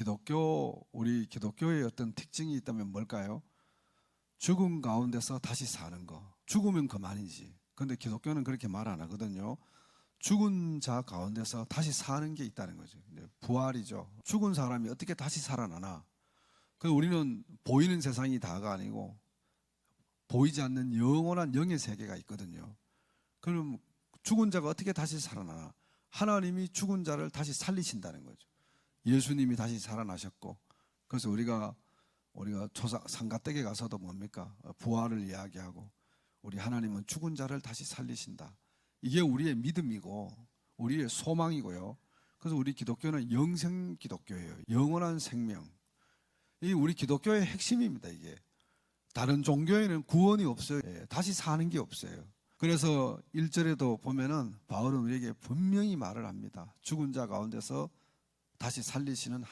기독교 우리 기독교의 어떤 특징이 있다면 뭘까요? 죽음 가운데서 다시 사는 거. 죽으면 그만이지. 근데 기독교는 그렇게 말 안 하거든요. 죽은 자 가운데서 다시 사는 게 있다는 거죠. 부활이죠. 죽은 사람이 어떻게 다시 살아나나? 그 우리는 보이는 세상이 다가 아니고 보이지 않는 영원한 영의 세계가 있거든요. 그럼 죽은 자가 어떻게 다시 살아나나? 하나님이 죽은 자를 다시 살리신다는 거죠. 예수님이 다시 살아나셨고, 그래서 우리가 우리가 조사 상가댁에 가서도 뭡니까 부활을 이야기하고 우리 하나님은 죽은 자를 다시 살리신다. 이게 우리의 믿음이고 우리의 소망이고요. 그래서 우리 기독교는 영생 기독교예요. 영원한 생명. 이 우리 기독교의 핵심입니다. 이게 다른 종교에는 구원이 없어요. 예, 다시 사는 게 없어요. 그래서 1절에도 보면은 바울은 우리에게 분명히 말을 합니다. 죽은 자 가운데서 다시 살리시는 하나님.